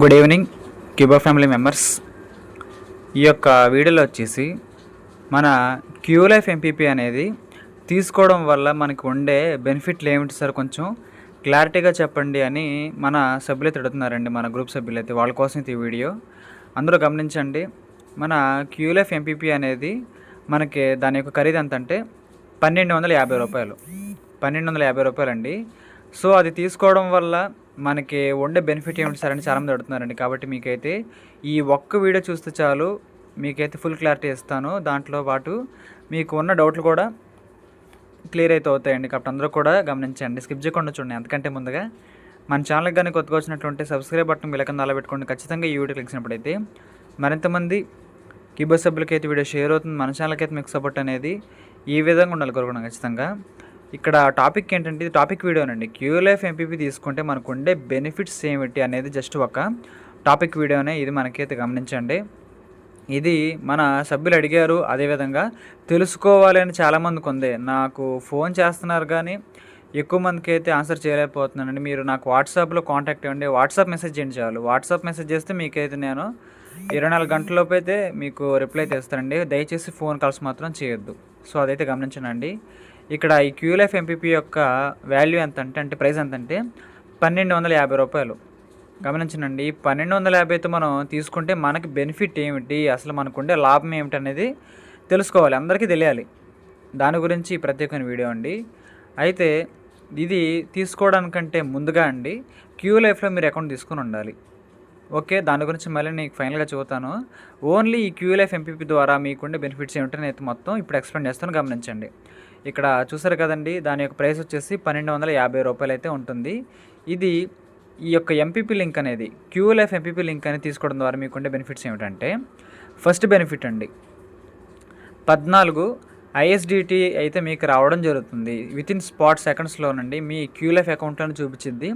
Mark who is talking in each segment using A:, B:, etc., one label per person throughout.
A: Good evening Cuba family members. ఈ యొక్క వీడియోలో వచ్చేసి మన క్యూ లైఫ్ ఎంపీపీ అనేది తీసుకోవడం వల్ల మనకు ఉండే బెనిఫిట్లు ఏమిటి సార్ కొంచెం క్లారిటీగా చెప్పండి అని మన సభ్యులైతే అడుగుతున్నారండి మన గ్రూప్ సభ్యులైతే వాళ్ళ కోసం ఈ వీడియో. అందరూ గమనించండి మన క్యూ లైఫ్ ఎంపీపీ అనేది మనకి దాని యొక్క ఖరీదు ఎంత అంటే పన్నెండు వందల యాభై రూపాయలు. పన్నెండు వందల యాభై రూపాయలండి. సో అది తీసుకోవడం వల్ల మనకి ఉండే బెనిఫిట్ ఏమిటి సార్ అని చాలామంది అడుగుతున్నారండి. కాబట్టి మీకైతే ఈ ఒక్క వీడియో చూస్తే చాలు. మీకైతే ఫుల్ క్లారిటీ ఇస్తాను. దాంట్లో పాటు మీకు ఉన్న డౌట్లు కూడా క్లియర్ అయితే అవుతాయండి. కాబట్టి అందరూ కూడా గమనించండి. స్కిప్ చేయకుండా చూడండి. ఎందుకంటే ముందుగా మన ఛానల్కి కానీ కొత్తగా వచ్చినట్లుంటే సబ్స్క్రైబ్ బటన్ విలకం అలా పెట్టుకోండి. ఖచ్చితంగా ఈ వీడియో క్లిక్సినప్పుడైతే మరింతమంది కీబోర్డ్ సభ్యులకి అయితే వీడియో షేర్ అవుతుంది. మన ఛానల్కి అయితే మీకు సపోర్ట్ అనేది ఈ విధంగా ఉండాలి. కోరుకున్నాం ఖచ్చితంగా. ఇక్కడ టాపిక్ ఏంటంటే ఇది టాపిక్ వీడియోనండి క్యూఎల్ఎఫ్ ఎంపీపీ తీసుకుంటే మనకు ఉండే బెనిఫిట్స్ ఏమిటి అనేది జస్ట్ ఒక టాపిక్ వీడియోనే ఇది మనకైతే గమనించండి. ఇది మన సభ్యులు అడిగారు అదేవిధంగా తెలుసుకోవాలి అని చాలామందికి ఉంది నాకు ఫోన్ చేస్తున్నారు కానీ ఎక్కువ మందికి అయితే ఆన్సర్ చేయలేకపోతున్నానండి. మీరు నాకు వాట్సాప్లో కాంటాక్ట్ ఇవ్వండి వాట్సాప్ మెసేజ్ చేయండి చాలు. వాట్సాప్ మెసేజ్ చేస్తే మీకైతే నేను ఇరవై నాలుగు గంటలలోపు అయితే మీకు రిప్లై చేస్తానండి దయచేసి ఫోన్ కాల్స్ మాత్రం చేయొద్దు. సో అదైతే గమనించనండి. ఇక్కడ ఈ క్యూలైఫ్ ఎంపీపీ యొక్క వాల్యూ ఎంత అంటే అంటే ప్రైస్ ఎంత అంటే పన్నెండు వందల యాభై రూపాయలు. గమనించనండి పన్నెండు వందల యాభైతో మనం తీసుకుంటే మనకి బెనిఫిట్ ఏమిటి అసలు మనకు ఉండే లాభం ఏమిటి అనేది తెలుసుకోవాలి అందరికీ తెలియాలి. దాని గురించి ప్రత్యేకమైన వీడియో అండి. అయితే ఇది తీసుకోవడానికంటే ముందుగా అండి క్యూ లైఫ్లో మీరు అకౌంట్ తీసుకుని ఉండాలి. ఓకే దాని గురించి మళ్ళీ నీకు ఫైనల్గా చెబుతాను. ఓన్లీ ఈ క్యూ లైఫ్ ఎంపీపీ ద్వారా మీకుండే బెనిఫిట్స్ ఏమిటో నేను మొత్తం ఇప్పుడు ఎక్స్ప్లెయిన్ చేస్తాను గమనించండి. ఇక్కడ చూసారు కదండి దాని యొక్క ప్రైస్ వచ్చేసి పన్నెండు వందల యాభై రూపాయలు అయితే ఉంటుంది. ఇది ఈ యొక్క ఎంపీపీ లింక్ అనేది క్యూ ఎంపీపీ లింక్ అనేది తీసుకోవడం ద్వారా మీకు ఉండే బెనిఫిట్స్ ఏమిటంటే ఫస్ట్ బెనిఫిట్ అండి పద్నాలుగు ఐఎస్డిటి అయితే మీకు రావడం జరుగుతుంది. విత్ ఇన్ స్పాట్ సెకండ్స్లోనండి మీ క్యూలెఫ్ అకౌంట్లను చూపించింది.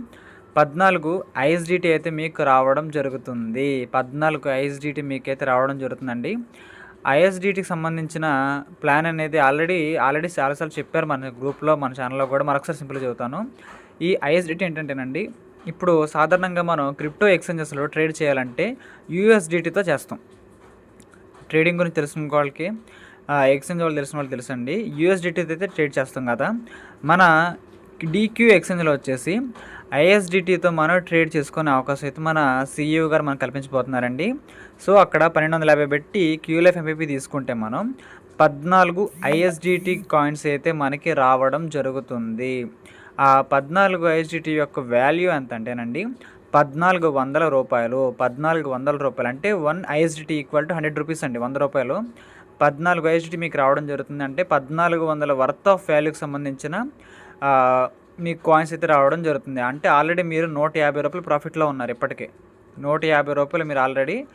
A: పద్నాలుగు ఐఎస్డిటి అయితే మీకు రావడం జరుగుతుంది. పద్నాలుగు ఐఎస్డిటి మీకైతే రావడం జరుగుతుందండి. ఐఎస్డిటికి సంబంధించిన ప్లాన్ అనేది ఆల్రెడీ ఆల్రెడీ చాలాసార్లు చెప్పారు మన గ్రూప్లో మన ఛానల్లో కూడా. మరొకసారి సింపుల్గా చెబుతాను. ఈ ఐఎస్డిటీ ఏంటంటేనండి ఇప్పుడు సాధారణంగా మనం క్రిప్టో ఎక్స్చేంజెస్లో ట్రేడ్ చేయాలంటే యూఎస్డిటీతో చేస్తాం. ట్రేడింగ్ గురించి తెలిసిన వాళ్ళకి ఎక్స్చేంజ్ వాళ్ళు తెలిసిన వాళ్ళు తెలుసండి. యూఎస్డిటీతో అయితే ట్రేడ్ చేస్తాం కదా. మన డిక్యూ ఎక్స్చేంజ్లో వచ్చేసి ఐఎస్డిటీతో మనం ట్రేడ్ చేసుకునే అవకాశం అయితే మన సీఈఓ గారు మనకు కల్పించబోతున్నారండి. సో అక్కడ పన్నెండు వందల యాభై పెట్టి క్యూఎల్ఎఫ్ ఎంపీపీ తీసుకుంటే మనం పద్నాలుగు ఐఎస్డిటీ కాయిన్స్ అయితే మనకి రావడం జరుగుతుంది. ఆ పద్నాలుగు ఐఎస్డిటీ యొక్క వాల్యూ ఎంత అంటేనండి పద్నాలుగు వందల రూపాయలు. పద్నాలుగు వందల రూపాయలు అంటే one ISDT equal to hundred rupees అండి వంద రూపాయలు. పద్నాలుగు ఐఎస్డిటీ మీకు రావడం జరుగుతుంది అంటే పద్నాలుగు వందల వర్త్ ఆఫ్ వాల్యూకి సంబంధించిన మీకు కాయిన్స్ అయితే రావడం జరుగుతుంది. అంటే ఆల్రెడీ మీరు నూట యాభై రూపాయలు ప్రాఫిట్లో ఉన్నారు ఇప్పటికే. నూట యాభై రూపాయలు మీరు ఆల్రెడీ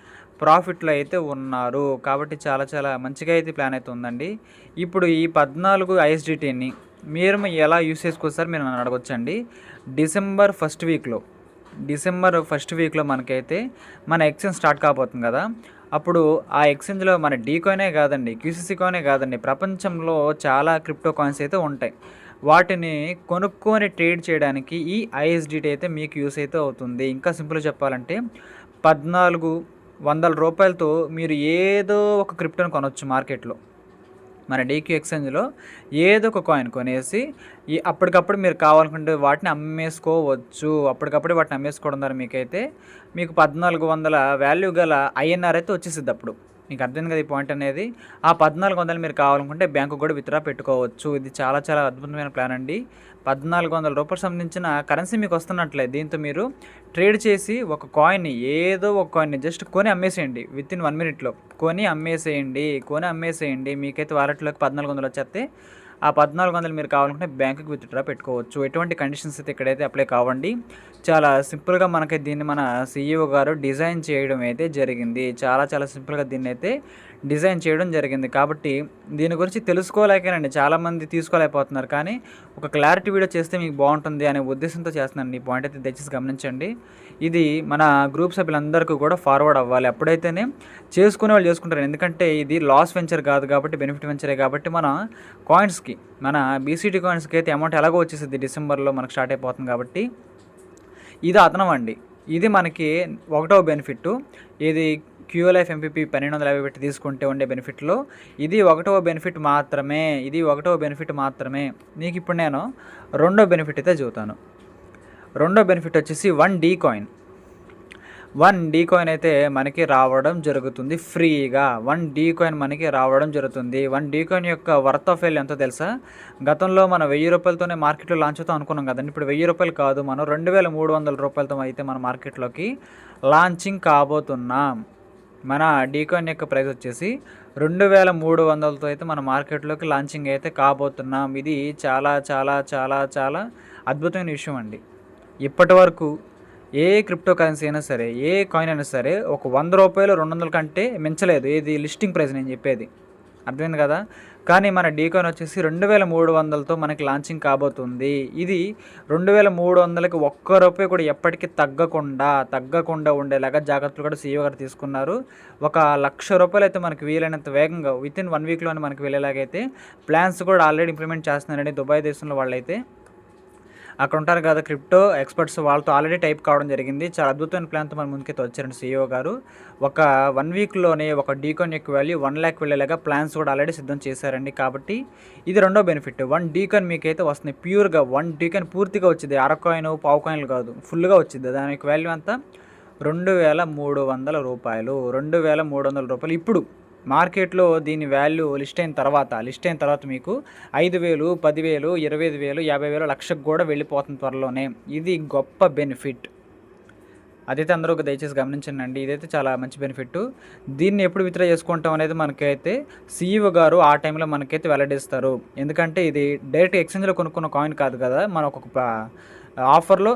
A: ప్రాఫిట్లో అయితే ఉన్నారు. కాబట్టి చాలా చాలా మంచిగా అయితే ప్లాన్ అయితే ఉందండి. ఇప్పుడు ఈ పద్నాలుగు ఐఎస్డిటీని మీరు ఎలా యూస్ చేసుకోవచ్చు మీరు నన్ను అడగొచ్చండి. డిసెంబర్ ఫస్ట్ వీక్లో డిసెంబర్ ఫస్ట్ వీక్లో మనకైతే మన ఎక్స్చేంజ్ స్టార్ట్ కాబోతుంది కదా. అప్పుడు ఆ ఎక్స్చేంజ్లో మన డీ కాయినే కాదండి క్యూసీసీ కాయినే కాదండి. ప్రపంచంలో చాలా క్రిప్టో కాయిన్స్ అయితే ఉంటాయి. వాటిని కొనుక్కొని ట్రేడ్ చేయడానికి ఈ ఐఎస్డిటీ అయితే మీకు యూస్ అయితే అవుతుంది. ఇంకా సింపుల్గా చెప్పాలంటే పద్నాలుగు వందల రూపాయలతో మీరు ఏదో ఒక క్రిప్టోని కొనవచ్చు మార్కెట్లో. మన డీక్యూ ఎక్స్చేంజ్లో ఏదో ఒక కాయిన్ కొనేసి ఈ అప్పటికప్పుడు మీరు కావాలనుకుంటే వాటిని అమ్మేసుకోవచ్చు. అప్పటికప్పుడు వాటిని అమ్మేసుకోవడం ద్వారా మీకైతే మీకు పద్నాలుగు వందల వాల్యూ గల ఐఎన్ఆర్ అయితే వచ్చేసిద్ది అప్పుడు. మీకు అర్థం కదా ఈ పాయింట్ అనేది? ఆ పద్నాలుగు వందలు మీరు కావాలనుకుంటే బ్యాంకు కూడా విత్డ్రా పెట్టుకోవచ్చు. ఇది చాలా చాలా అద్భుతమైన ప్లాన్ అండి. పద్నాలుగు వందల రూపాయలు సంబంధించిన కరెన్సీ మీకు వస్తున్నట్లే. దీంతో మీరు ట్రేడ్ చేసి ఒక కాయిన్ని ఏదో ఒక కాయిన్ని జస్ట్ కొని అమ్మేసేయండి. విత్ ఇన్ వన్ మినిట్లో కొని అమ్మేసేయండి కొని అమ్మేసేయండి. మీకైతే వాలెట్లోకి పద్నాలుగు వందలు వచ్చేస్తే ఆ పద్నాలుగు వందలు మీరు కావాలనుకుంటే బ్యాంకుకి విత్డ్రా పెట్టుకోవచ్చు. ఎటువంటి కండిషన్స్ అయితే ఇక్కడైతే అప్లై కావండి. చాలా సింపుల్గా మనకి దీన్ని మన సీఈఓ గారు డిజైన్ చేయడం అయితే జరిగింది. చాలా చాలా సింపుల్గా దీన్ని అయితే డిజైన్ చేయడం జరిగింది. కాబట్టి దీని గురించి తెలుసుకోలేకనండి. చాలామంది తీసుకోలేకపోతున్నారు. కానీ ఒక క్లారిటీ వీడియో చేస్తే మీకు బాగుంటుంది అనే ఉద్దేశంతో చేస్తున్నాను. ఈ పాయింట్ అయితే దయచేసి గమనించండి. ఇది మన గ్రూప్ సభ్యులందరికీ కూడా ఫార్వర్డ్ అవ్వాలి. అప్పుడైతేనే చేసుకునే వాళ్ళు చేసుకుంటారు ఎందుకంటే ఇది లాస్ వెంచర్ కాదు కాబట్టి బెనిఫిట్ వెంచరే కాబట్టి మన కాయిన్స్కి మన బీసీటీ కాయిన్స్కి అయితే అమౌంట్ ఎలాగో వచ్చేసింది డిసెంబర్లో మనకు స్టార్ట్ అయిపోతుంది కాబట్టి. ఇది అదనం అండి ఇది మనకి ఒకటో బెనిఫిట్ ఇది క్యూఎల్ఎఫ్ ఎంపీపీ పన్నెండు వందల యాభై పెట్టి తీసుకుంటే ఉండే బెనిఫిట్లో ఇది ఒకటవ బెనిఫిట్ మాత్రమే ఇది ఒకటవ బెనిఫిట్ మాత్రమే. నీకు ఇప్పుడు నేను రెండో బెనిఫిట్ అయితే చెబుతాను. రెండో బెనిఫిట్ వచ్చేసి one D coin. One D coin అయితే మనకి రావడం జరుగుతుంది ఫ్రీగా. వన్ డీ కాయిన్ మనకి రావడం జరుగుతుంది. వన్ డీ కాయిన్ యొక్క వర్త్ ఆఫ్ వేల్ ఎంతో తెలుసా? గతంలో మనం వెయ్యి రూపాయలతోనే మార్కెట్లో లాంచ్ అవుతాం అనుకున్నాం కదండి. ఇప్పుడు వెయ్యి రూపాయలు కాదు మనం రెండు వేల మూడు వందల రూపాయలతో అయితే మన మార్కెట్లోకి లాంచింగ్ కాబోతున్నాం. మన డీకోన్ యొక్క ప్రైస్ వచ్చేసి రెండు వేల మూడు వందలతో అయితే మన మార్కెట్లోకి లాంచింగ్ అయితే కాబోతున్నాం. ఇది చాలా చాలా చాలా చాలా అద్భుతమైన విషయం అండి. ఇప్పటి వరకు ఏ క్రిప్టో కరెన్సీ అయినా సరే ఏ కాయిన్ అయినా సరే ఒక వంద రూపాయలు రెండు వందల కంటే మించలేదు. ఇది లిస్టింగ్ ప్రైస్ నేను చెప్పేది. అర్థమైంది కదా? కానీ మన డీకాన్ వచ్చేసి రెండు వేల మూడు వందలతో మనకి లాంచింగ్ కాబోతుంది. ఇది రెండు వేల మూడు వందలకి ఒక్క రూపాయి కూడా ఎప్పటికీ తగ్గకుండా తగ్గకుండా ఉండేలాగా జాగ్రత్తలు కూడా సీఈఓ గారు తీసుకున్నారు. ఒక లక్ష రూపాయలు అయితే మనకి వీలైనంత వేగంగా విత్ ఇన్ వన్ వీక్లోనే మనకి వెళ్ళేలాగైతే ప్లాన్స్ కూడా ఆల్రెడీ ఇంప్లిమెంట్ చేస్తున్నారండి దుబాయ్ దేశంలో వాళ్ళైతే. అక్కడ ఉంటారు కదా క్రిప్టో ఎక్స్పర్ట్స్ వాళ్ళతో ఆల్రెడీ టైప్ కావడం జరిగింది. చాలా అద్భుతమైన ప్లాన్తో మన ముందుకైతే వచ్చారండి సీఈఓ గారు. ఒక వన్ వీక్లోనే ఒక డీకాన్ యొక్క వాల్యూ వన్ ల్యాక్ వెళ్ళేలాగా ప్లాన్స్ కూడా ఆల్రెడీ సిద్ధం చేశారండి. కాబట్టి ఇది రెండో బెనిఫిట్ వన్ డీకాన్ మీకైతే వస్తుంది. ప్యూర్గా వన్ డీకాన్ పూర్తిగా వచ్చింది. అరకాయిన్ పావు కాయిన్లు కాదు. ఫుల్గా వచ్చింది. దాని యొక్క వాల్యూ అంతా రెండు వేల మూడు వందల రూపాయలు. రెండు వేల మూడు వందల రూపాయలు. ఇప్పుడు మార్కెట్లో దీని వాల్యూ లిస్ట్ అయిన తర్వాత లిస్ట్ అయిన తర్వాత మీకు ఐదు వేలు పదివేలు ఇరవై ఐదు వేలు యాభై వేలు లక్షకు కూడా వెళ్ళిపోతుంది త్వరలోనే. ఇది గొప్ప బెనిఫిట్. అదైతే అందరూ ఒక దయచేసి గమనించండి అండి ఇదైతే చాలా మంచి బెనిఫిట్. దీన్ని ఎప్పుడు విత్డ్రా చేసుకుంటాం అనేది మనకైతే సీఈఓ గారు ఆ టైంలో మనకైతే వెల్లడిస్తారు. ఎందుకంటే ఇది డైరెక్ట్ ఎక్స్చేంజ్లో కొనుక్కున్న కాయిన్ కాదు కదా. మనం ఒక ఆఫర్లో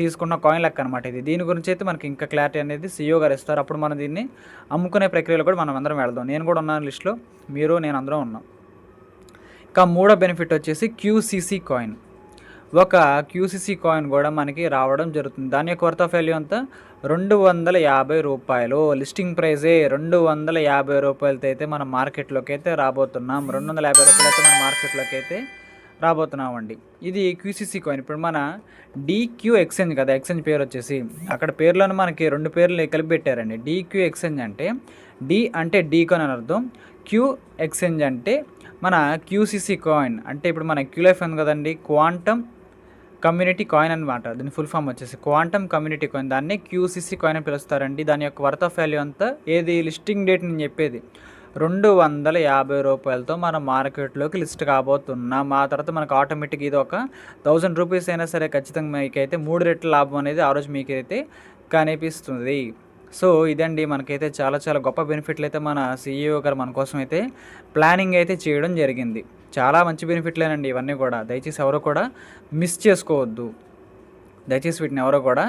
A: తీసుకున్న కాయిన్ లెక్క అనమాట ఇది. దీని గురించి అయితే మనకి ఇంకా క్లారిటీ అనేది సీఈఓ గారు ఇస్తారు. అప్పుడు మనం దీన్ని అమ్ముకునే ప్రక్రియలో కూడా మనం అందరం వెళ్దాం. నేను కూడా ఉన్నాను లిస్ట్లో. మీరు నేను అందరం ఉన్నాం. ఇంకా మూడో బెనిఫిట్ వచ్చేసి క్యూసీసీ కాయిన్ ఒక క్యూసీసీ కాయిన్ కూడా మనకి రావడం జరుగుతుంది. దాని యొక్క వర్త్ ఆఫ్ వాల్యూ అంతా రెండు వందల యాభై రూపాయలు. లిస్టింగ్ ప్రైజే రెండు వందల యాభై రూపాయలతో అయితే మనం మార్కెట్లోకి అయితే రాబోతున్నాం. రెండు వందల యాభై రూపాయలు అయితే మన మార్కెట్లోకి అయితే రాబోతున్నామండి. ఇది క్యూసీసీ కాయిన్ ఇప్పుడు మన డీక్యూ ఎక్స్చేంజ్ కదా ఎక్స్చేంజ్ పేరు వచ్చేసి. అక్కడ పేర్లను మనకి రెండు పేర్లు కలిపి పెట్టారండి. డీక్యూ ఎక్స్చేంజ్ అంటే డి అంటే డీ కాయిన్ అని అర్థం. క్యూ ఎక్స్చేంజ్ అంటే మన క్యూసీసీ కాయిన్ అంటే ఇప్పుడు మన క్యూలైఫ్ ఉంది కదండి క్వాంటమ్ కమ్యూనిటీ కాయిన్ అనమాట దీని ఫుల్ ఫామ్ వచ్చేసి క్వాంటమ్ కమ్యూనిటీ కాయిన్ దాన్ని క్యూసీసీ కాయిన్ అని పిలుస్తారండి. దాని యొక్క వర్త్ ఆఫ్ వాల్యూ అంతా ఏది లిస్టింగ్ డేట్ నేను చెప్పేది. రెండు వందల యాభై రూపాయలతో మనం మార్కెట్లోకి లిస్ట్ కాబోతున్నాం. ఆ తర్వాత మనకు ఆటోమేటిక్ ఇది ఒక థౌజండ్ రూపీస్ అయినా సరే ఖచ్చితంగా మీకైతే మూడు రెట్ల లాభం అనేది ఆ రోజు మీకైతే కనిపిస్తుంది. సో ఇదండి మనకైతే చాలా చాలా గొప్ప బెనిఫిట్లు అయితే మన సీఈఓ గారు మన కోసం అయితే ప్లానింగ్ అయితే చేయడం జరిగింది. చాలా మంచి బెనిఫిట్లేనండి ఇవన్నీ కూడా. దయచేసి ఎవరు కూడా మిస్ చేసుకోవద్దు. దయచేసి వీటిని ఎవరో కూడా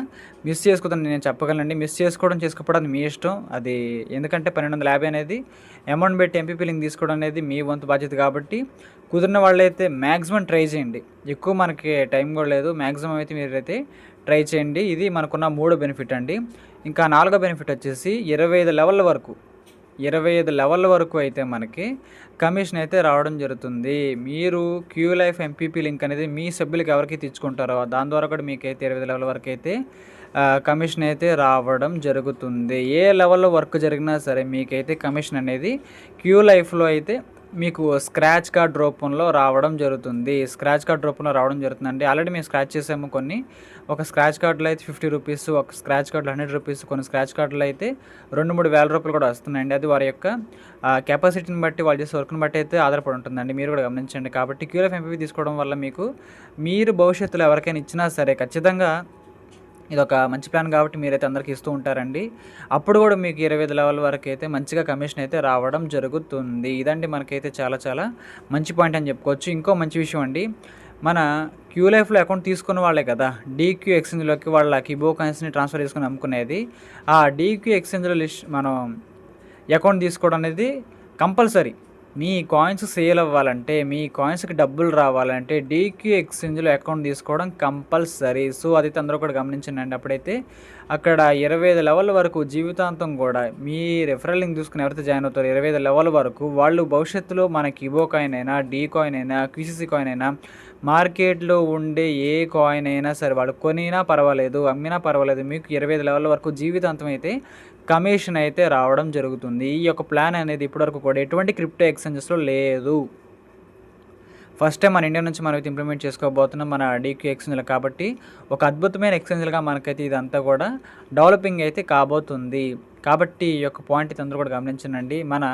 A: మిస్ చేసుకోదని నేను చెప్పగలనండి. మిస్ చేసుకోవడం చేసుకోకపోవడం అది మీ ఇష్టం. అది ఎందుకంటే పన్నెండు వందల యాభై అనేది అమౌంట్ పెట్టి ఎంపీపీ లింక్ తీసుకోవడం అనేది మీ వంతు బాధ్యత కాబట్టి కుదిరిన వాళ్ళైతే మ్యాక్సిమం ట్రై చేయండి. ఎక్కువ మనకి టైం కూడా లేదు. మ్యాక్సిమం అయితే మీరైతే ట్రై చేయండి. ఇది మనకున్న మూడో బెనిఫిట్ అండి. ఇంకా నాలుగో బెనిఫిట్ వచ్చేసి ఇరవై ఐదు లెవెల్ వరకు ఇరవై ఐదు లెవెల్ వరకు అయితే మనకి కమిషన్ అయితే రావడం జరుగుతుంది. మీరు క్యూ లైఫ్ ఎంపీపీ లింక్ అనేది మీ సభ్యులకు ఎవరికి తెచ్చుకుంటారో దాని ద్వారా కూడా మీకైతే ఇరవై ఐదు లెవెల్ వరకు అయితే కమిషన్ అయితే రావడం జరుగుతుంది. ఏ లెవెల్లో వర్క్ జరిగినా సరే మీకైతే కమిషన్ అనేది క్యూ లైఫ్లో అయితే మీకు స్క్రాచ్ కార్డ్ రూపంలో రావడం జరుగుతుంది. స్క్రాచ్ కార్డ్ రూపంలో రావడం జరుగుతుందండి. ఆల్రెడీ మేము స్క్రాచ్ చేసాము కొన్ని. ఒక స్క్రాచ్ కార్డులో అయితే ఫిఫ్టీ రూపీస్ ఒక స్క్రాచ్ కార్డులో హండ్రెడ్ రూపీస్ కొన్ని స్క్రాచ్ కార్డులో అయితే రెండు మూడు వేల రూపాయలు కూడా వస్తున్నాయండి. అది వారి యొక్క కెపాసిటీని బట్టి వాళ్ళు చేసే వర్క్ని బట్టి అయితే ఆధారపడి ఉంటుందండి. మీరు కూడా గమనించండి. కాబట్టి క్యూఎఫ్ ఎంపీ తీసుకోవడం వల్ల మీకు మీరు భవిష్యత్తులో ఎవరికైనా ఇచ్చినా సరే ఖచ్చితంగా ఇది ఒక మంచి ప్లాన్ కాబట్టి మీరైతే అందరికీ ఇస్తూ ఉంటారండి. అప్పుడు కూడా మీకు ఇరవై ఐదు లెవెల్ వరకు అయితే మంచిగా కమిషన్ అయితే రావడం జరుగుతుంది. ఇదండి మనకైతే చాలా చాలా మంచి పాయింట్ అని చెప్పుకోవచ్చు. ఇంకో మంచి విషయం అండి. మన క్యూ లైఫ్లో అకౌంట్ తీసుకున్న వాళ్ళే కదా. డీక్యూ ఎక్స్చేంజ్లోకి వాళ్ళ కిబో కాయిన్స్ని ట్రాన్స్ఫర్ చేసుకుని అమ్ముకునేది. ఆ డీక్యూ ఎక్స్చేంజ్లో లిస్ట్ మనం అకౌంట్ తీసుకోవడం అనేది కంపల్సరీ. మీ కాయిన్స్ సేల్ అవ్వాలంటే మీ కాయిన్స్కి డబ్బులు రావాలంటే డీక్యూ ఎక్స్చేంజ్లో అకౌంట్ తీసుకోవడం కంపల్సరీ సో అది అందరూ కూడా గమనించండి అప్పుడైతే అక్కడ ఇరవై ఐదు లెవెల్ వరకు జీవితాంతం కూడా మీ రెఫరల్ లింక్ చూసుకుని ఎవరైతే జాయిన్ అవుతారో ఇరవై ఐదు లెవెల్ వరకు వాళ్ళు భవిష్యత్తులో మనకి ఇబో కాయిన్ అయినా డీ కాయిన్ అయినా క్యూసీసీ కాయిన్ అయినా మార్కెట్లో ఉండే ఏ కాయిన్ అయినా సరే వాళ్ళు కొనినా పర్వాలేదు అమ్మినా పర్వాలేదు మీకు ఇరవై ఐదు లెవెల్ వరకు జీవితాంతం అయితే కమిషన్ అయితే రావడం జరుగుతుంది. ఈ యొక్క ప్లాన్ అనేది ఇప్పటివరకు కూడా ఎటువంటి క్రిప్టో ఎక్స్చేంజెస్లో లేదు. ఫస్ట్ టైం మన ఇండియా నుంచి మనం అయితే ఇంప్లిమెంట్ చేసుకోబోతున్నాం మన డీక్యూ ఎక్స్చేంజ్లు కాబట్టి ఒక అద్భుతమైన ఎక్స్చేంజ్లుగా మనకైతే ఇదంతా కూడా డెవలపింగ్ అయితే కాబోతుంది. కాబట్టి ఈ యొక్క పాయింట్ ఇది అందరూ కూడా గమనించండి. మన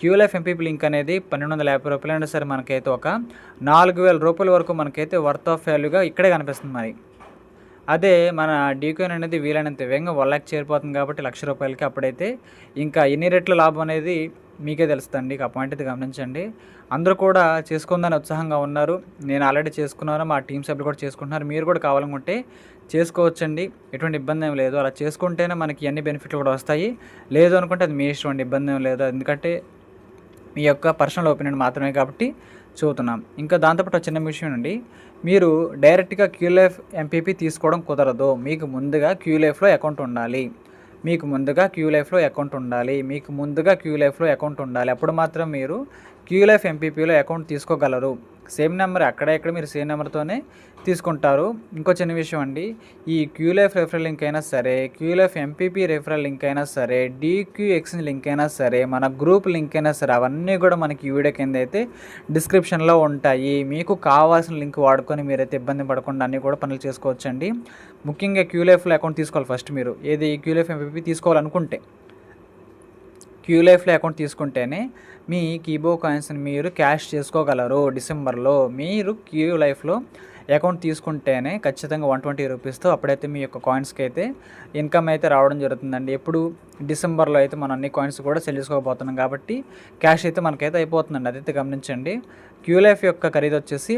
A: క్యూలైఫ్ ఎంపీపీ లింక్ అనేది పన్నెండు వందల యాభై రూపాయలు అయినా సరే మనకైతే ఒక నాలుగు వేల రూపాయల వరకు మనకైతే వర్త్ ఆఫ్ వాల్యూగా ఇక్కడే కనిపిస్తుంది మరి. అదే మన డీకోయిన్ అనేది వీలైనంత వేగంగా వన్ ల్యాక్ చేరిపోతుంది కాబట్టి లక్ష రూపాయలకి అప్పుడైతే ఇంకా ఎన్ని రెట్ల లాభం అనేది మీకే తెలుస్తుంది ఆ పాయింట్ అయితే గమనించండి. అందరూ కూడా చేసుకుందని ఉత్సాహంగా ఉన్నారు. నేను ఆల్రెడీ చేసుకున్నాను. మా టీం సభ్యులు కూడా చేసుకుంటున్నారు. మీరు కూడా కావాలనుకుంటే చేసుకోవచ్చండి. ఎటువంటి ఇబ్బంది ఏం లేదు. అలా చేసుకుంటేనే మనకి అన్ని బెనిఫిట్లు కూడా వస్తాయి. లేదు అనుకుంటే అది మీ ఇష్టం అండి. ఇబ్బంది ఏం లేదు. ఎందుకంటే మీ యొక్క పర్సనల్ ఒపీనియన్ మాత్రమే కాబట్టి చూస్తున్నాం ఇంకా దాంతోపాటు ఒక చిన్న విషయం అండి. మీరు డైరెక్ట్గా క్యూలైఫ్ ఎంపీపీ తీసుకోవడం కుదరదు. మీకు ముందుగా క్యూలైఫ్లో అకౌంట్ ఉండాలి. మీకు ముందుగా క్యూలైఫ్లో అకౌంట్ ఉండాలి. మీకు ముందుగా క్యూలైఫ్లో అకౌంట్ ఉండాలి. అప్పుడు మాత్రం మీరు క్యూలైఫ్ ఎంపీపీలో అకౌంట్ తీసుకోగలరు. సేమ్ నెంబర్ అక్కడ ఇక్కడ మీరు సేమ్ నెంబర్తోనే తీసుకుంటారు. ఇంకో చిన్న విషయం అండి. ఈ క్యూలైఫ్ రెఫరల్ లింక్ అయినా సరే క్యూలైఫ్ ఎంపీపీ రెఫరల్ లింక్ అయినా సరే డీక్యూ ఎక్స్చేంజ్ లింక్ అయినా సరే మన గ్రూప్ లింక్ అయినా సరే అవన్నీ కూడా మనకి ఈ వీడియో కింద అయితే డిస్క్రిప్షన్లో ఉంటాయి. మీకు కావాల్సిన లింక్ వాడుకొని మీరైతే ఇబ్బంది పడకుండా అన్నీ కూడా పనులు చేసుకోవచ్చండి. ముఖ్యంగా క్యూలైఫ్లో అకౌంట్ తీసుకోవాలి ఫస్ట్ మీరు. ఏది క్యూలైఫ్ ఎంపీపీ తీసుకోవాలనుకుంటే. క్యూ లైఫ్లో అకౌంట్ తీసుకుంటేనే మీ కీబో కాయిన్స్ని మీరు క్యాష్ చేసుకోగలరు డిసెంబర్లో. మీరు క్యూ లైఫ్లో అకౌంట్ తీసుకుంటేనే ఖచ్చితంగా వన్ ట్వంటీ రూపీస్తో అప్పుడైతే మీ యొక్క కాయిన్స్కి అయితే ఇన్కమ్ అయితే రావడం జరుగుతుందండి. ఎప్పుడు డిసెంబర్లో అయితే మనం అన్ని కాయిన్స్ కూడా సెల్ చేసుకోబోతున్నాం కాబట్టి క్యాష్ అయితే మనకైతే అయిపోతుందండి. అదైతే గమనించండి. క్యూ లైఫ్ యొక్క ఖరీదు వచ్చేసి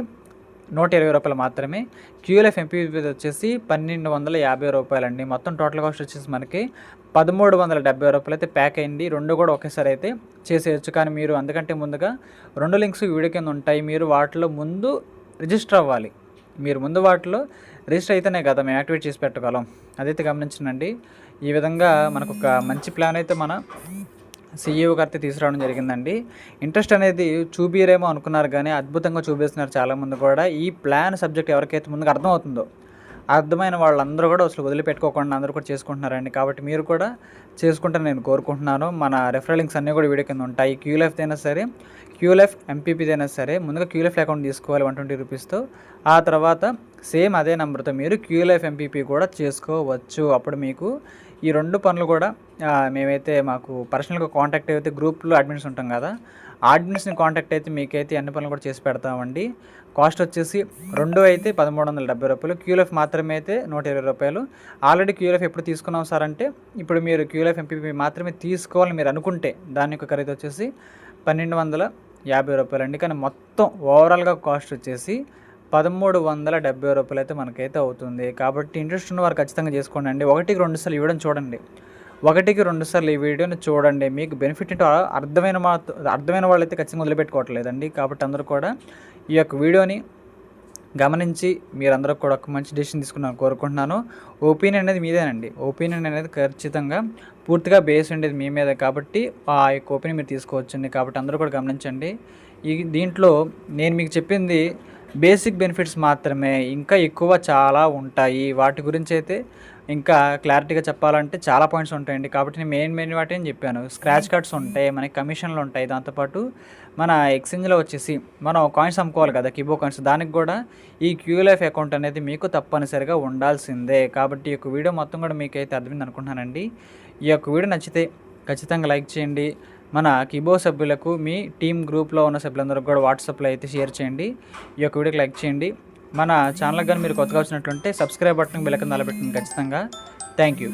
A: నూట ఇరవై రూపాయలు మాత్రమే. క్యూఎల్ఎఫ్ ఎంపీ వచ్చేసి పన్నెండు వందల యాభై రూపాయలండి. మొత్తం టోటల్ కాస్ట్ వచ్చేసి మనకి పదమూడు వందల డెబ్బై రూపాయలు అయితే ప్యాక్ అయింది. రెండు కూడా ఒకేసారి అయితే చేసేయచ్చు. కానీ మీరు అందుకంటే ముందుగా రెండు లింక్స్ వీడియో కింద ఉంటాయి. మీరు వాటిలో ముందు రిజిస్టర్ అవ్వాలి. మీరు ముందు వాటిలో రిజిస్టర్ అయితేనే కదా మేము యాక్టివేట్ చేసి పెట్టగలం. అదైతే గమనించండి. ఈ విధంగా మనకు ఒక మంచి ప్లాన్ అయితే మన సీఈఓ గారితో తీసుకురావడం జరిగిందండి. ఇంట్రెస్ట్ అనేది చూపిరేమో అనుకున్నారు కానీ అద్భుతంగా చూపిస్తున్నారు చాలామంది కూడా. ఈ ప్లాన్ సబ్జెక్ట్ ఎవరికైతే ముందుకు అర్థమవుతుందో అర్థమైన వాళ్ళందరూ కూడా అసలు వదిలిపెట్టుకోకుండా అందరూ కూడా చేసుకుంటున్నారండి. కాబట్టి మీరు కూడా చేసుకుంటే నేను కోరుకుంటున్నాను. మన రెఫరల్ లింక్స్ అన్నీ కూడా వీడియో కింద ఉంటాయి. క్యూలెఫ్ అయినా సరే క్యూలెఫ్ ఎంపీపీదైనా సరే ముందుగా క్యూలెఫ్ అకౌంట్ తీసుకోవాలి వన్ ట్వంటీ రూపీస్తో. ఆ తర్వాత సేమ్ అదే నెంబర్తో మీరు క్యూలెఫ్ ఎంపీపీ కూడా చేసుకోవచ్చు. అప్పుడు మీకు ఈ రెండు పనులు కూడా మేమైతే మాకు పర్సనల్గా కాంటాక్ట్ అయితే గ్రూప్లో అడ్మిన్స్ ఉంటాం కదా అడ్మిన్స్ని కాంటాక్ట్ అయితే మీకైతే అన్ని పనులు కూడా చేసి పెడతామండి. కాస్ట్ వచ్చేసి రెండు అయితే పదమూడు వందల డెబ్బై రూపాయలు క్యూలెఫ్ మాత్రమే అయితే నూట ఇరవై రూపాయలు. ఆల్రెడీ క్యూలెఫ్ ఎప్పుడు తీసుకున్నాం సార్ అంటే ఇప్పుడు మీరు క్యూలెఫ్ ఎంపీపీ మాత్రమే తీసుకోవాలని మీరు అనుకుంటే దాని యొక్క ఖరీదు వచ్చేసి పన్నెండు వందల యాభై రూపాయలు అండి కానీ మొత్తం ఓవరాల్గా కాస్ట్ వచ్చేసి పదమూడు వందల డెబ్బై రూపాయలు అయితే మనకైతే అవుతుంది. కాబట్టి ఇంట్రెస్ట్ ఉన్న వారు ఖచ్చితంగా చేసుకోండి అండి ఒకటికి రెండు సార్లు ఇవ్వడం చూడండి. ఒకటికి రెండు సార్లు ఈ వీడియోని చూడండి. మీకు బెనిఫిట్ ఏంటో అర్థమైన మా అర్థమైన వాళ్ళైతే ఖచ్చితంగా వదిలిపెట్టుకోవట్లేదండి. కాబట్టి అందరూ కూడా ఈ యొక్క వీడియోని గమనించి మీరందరూ కూడా ఒక మంచి డెసిషన్ తీసుకున్నాను కోరుకుంటున్నాను. ఒపీనియన్ అనేది మీదేనండి. ఒపీనియన్ అనేది ఖచ్చితంగా పూర్తిగా బేస్ ఉండేది మీ మీద. కాబట్టి ఆ యొక్క ఒపీనియన్ మీరు తీసుకోవచ్చండి. కాబట్టి అందరూ కూడా గమనించండి. ఈ దీంట్లో నేను మీకు చెప్పింది బేసిక్ బెనిఫిట్స్ మాత్రమే. ఇంకా ఎక్కువ చాలా ఉంటాయి. వాటి గురించి అయితే ఇంకా క్లారిటీగా చెప్పాలంటే చాలా పాయింట్స్ ఉంటాయండి. కాబట్టి నేను మెయిన్ మెయిన్ వాటిని చెప్పాను. స్క్రాచ్ కార్డ్స్ ఉంటాయి మనకి కమిషన్లు ఉంటాయి. దాంతోపాటు మన ఎక్స్చేంజ్లో వచ్చేసి మనం కాయిన్స్ అమ్ముకోవాలి కదా కిబో కాయిన్స్. దానికి కూడా ఈ క్యూఎల్ఎఫ్ అకౌంట్ అనేది మీకు తప్పనిసరిగా ఉండాల్సిందే. కాబట్టి ఈ యొక్క వీడియో మొత్తం కూడా మీకు అయితే అర్థమైంది అనుకుంటున్నానండి. ఈ యొక్క వీడియో నచ్చితే ఖచ్చితంగా లైక్ చేయండి. మన కిబో సభ్యులకు మీ టీం గ్రూప్లో ఉన్న సభ్యులందరికీ కూడా వాట్సాప్లో అయితే షేర్ చేయండి. ఈ యొక్క వీడియోకి లైక్ చేయండి. మన ఛానల్కి కానీ మీరు కొత్తగా వచ్చినట్లుంటే సబ్స్క్రైబ్ బటన్ బెల్లకం నిలబెట్టండి ఖచ్చితంగా. Thank you.